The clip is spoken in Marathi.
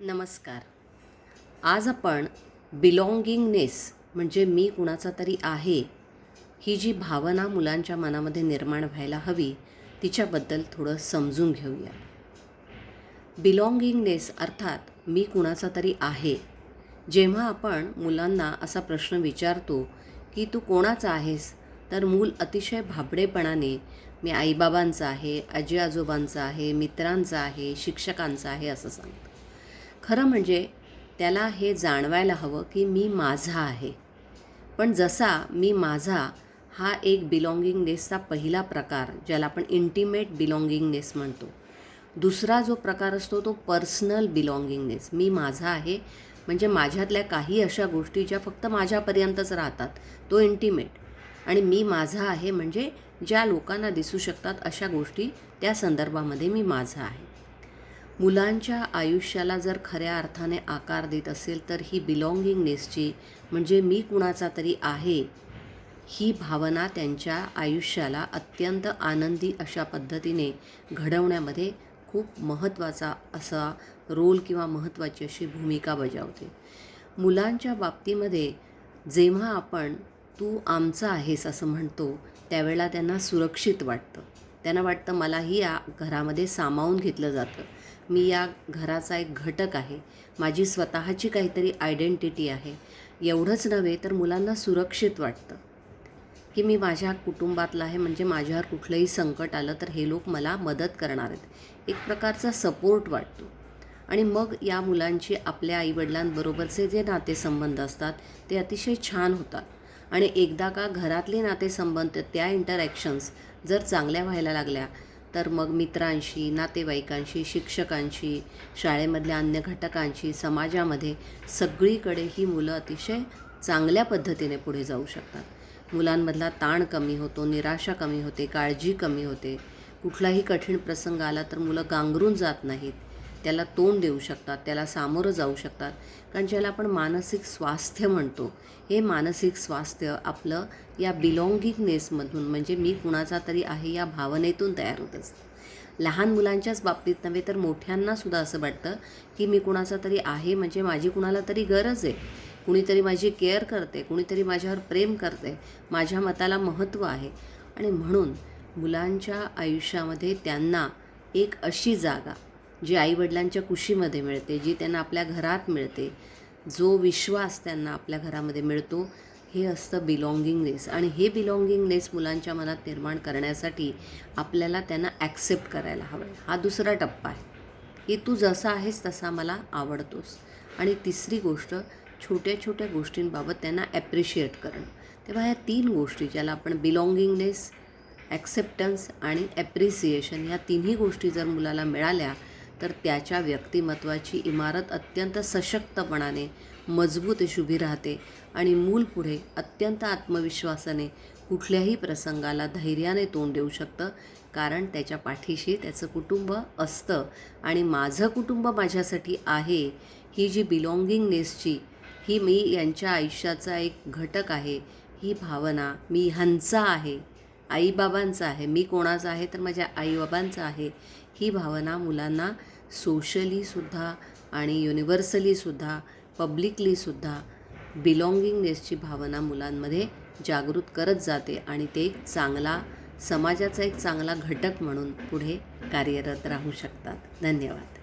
नमस्कार. आज आपण बिलॉंगिंगनेस म्हणजे मी कुणाचा तरी आहे ही जी भावना मुलांच्या मनामध्ये निर्माण व्हायला हवी तिच्याबद्दल थोडं समजून घेऊया. बिलॉंगिंगनेस अर्थात मी कुणाचा तरी आहे. जेव्हा आपण मुलांना असा प्रश्न विचारतो की तू कोणाचा आहेस? तर मूल अतिशय भाबडेपणाने मी आईबाबांचा आहे आजी आजोबांचा आहे मित्रांचा आहे शिक्षकांचा आहे असं सांगतं. खरं म्हणजे त्याला हे जाणवायला हवं की मी माझा आहे. पण जसा मी माझा हा एक बिलॉंगिंगनेसचा पहिला प्रकार ज्याला आपण इंटिमेट बिलॉंगिंगनेस म्हणतो. दुसरा जो प्रकार असतो तो पर्सनल बिलॉंगिंगनेस मी माझा आहे म्हणजे माझ्यातल्या काही अशा गोष्टी ज्या फक्त माझ्यापर्यंतच राहतात तो इंटिमेट आणि मी माझा आहे म्हणजे ज्या लोकांना दिसू शकतात अशा गोष्टी त्या संदर्भामध्ये मी माझा आहे. मुलांच्या आयुष्याला जर खऱ्या अर्थाने आकार देत असेल तर ही बिलॉंगिंगनेसची म्हणजे मी कुणाचा तरी आहे ही भावना त्यांच्या आयुष्याला अत्यंत आनंदी अशा पद्धतीने घडवण्यामध्ये खूप महत्त्वाचा असा रोल किंवा महत्त्वाची अशी भूमिका बजावते. मुलांच्या बाबतीमध्ये जेव्हा आपण तू आमचा आहेस असं म्हणतो त्यावेळेला त्यांना सुरक्षित वाटतं. त्यांना वाटतं मलाही या घरामध्ये सामावून घेतलं जातं. मी या घराचा एक घटक आहे. माझी स्वतःची काहीतरी आयडेंटिटी आहे. एवढंच नव्हे तर मुलांना सुरक्षित वाटतं. की मी माझ्या कुटुंबातला आहे म्हणजे माझ्यावर कुठलंही संकट आलं तर हे लोक मला मदत करणार आहेत. एक प्रकारचा सपोर्ट वाटतो. आणि मग या मुलांची आपल्या आईवडिलांबरोबरचे जे नातेसंबंध असतात ते अतिशय छान होतात. आणि एकदा का घरातले नातेसंबंध त्या इंटरॅक्शन्स जर चांगल्या व्हायला लागल्या तर मग मित्रांशी नातेवाईकांशी शिक्षकांशी शाळेमधल्या अन्य घटकांशी समाजामध्ये सगळीकडे ही मुलं अतिशय चांगल्या पद्धतीने पुढे जाऊ शकतात. मुलांमधला ताण कमी होतो निराशा कमी होते काळजी कमी होते. कुठलाही कठीण प्रसंग आला तर मुलं गांगरून जात नाहीत. त्याला तोंड देऊ शकतात त्याला सामोरं जाऊ शकतात. कारण ज्याला आपण मानसिक स्वास्थ्य म्हणतो हे मानसिक स्वास्थ्य आपलं या बिलॉंगिंगनेसमधून म्हणजे मी कुणाचा तरी आहे या भावनेतून तयार होत असतं. लहान मुलांच्याच बाबतीत नव्हे तर मोठ्यांनासुद्धा असं वाटतं की मी कुणाचा तरी आहे म्हणजे माझी कुणाला तरी गरज आहे. कुणीतरी माझी केअर करते कुणीतरी माझ्यावर प्रेम करते माझ्या मताला महत्त्व आहे. आणि म्हणून मुलांच्या आयुष्यामध्ये त्यांना एक अशी जागा जी आईवडिलांच्या कुशीमध्ये मिळते जी त्यांना आपल्या घरात मिळते जो विश्वास त्यांना आपल्या घरामध्ये मिळतो हे असतं बिलॉंगिंगनेस आणि हे बिलॉंगिंगनेस मुलांच्या मनात निर्माण करण्यासाठी आपल्याला त्यांना ॲक्सेप्ट करायला हवं. आहे हा दुसरा टप्पा आहे. की तू जसा आहेस तसा मला आवडतोस. आणि तिसरी गोष्ट छोट्या छोट्या गोष्टींबाबत त्यांना ॲप्रिशिएट करणं. तेव्हा ह्या तीन गोष्टी ज्याला आपण बिलॉंगिंगनेस ॲक्सेप्टन्स आणि ॲप्रिसिएशन या तिन्ही गोष्टी जर मुलाला मिळाल्या तर त्याच्या व्यक्तिमत्वाची इमारत अत्यंत सशक्तपणाने मजबूत शुभी राहते आणि मूल पुढे अत्यंत आत्मविश्वासाने कुठल्याही प्रसंगाला धैर्याने तोंड देऊ शकतं कारण त्याच्या पाठीशी त्याचं कुटुंब असतं आणि माझं कुटुंब माझ्यासाठी आहे. ही जी बिलॉंगिंगनेसची ही मी यांच्या आयुष्याचा एक घटक आहे. ही भावना मी ह्यांचा आहे. आईबाबांचा आहे. मी कोणाचा आहे? तर माझ्या आईबाबांचा आहे. ही भावना मुलांना सोशलीसुद्धा आणि युनिव्हर्सलीसुद्धा पब्लिकलीसुद्धा बिलॉंगिंगनेसची भावना मुलांमध्ये जागृत करत जाते आणि ते एक चांगला समाजाचा एक चांगला घटक म्हणून पुढे कार्यरत राहू शकतात. धन्यवाद.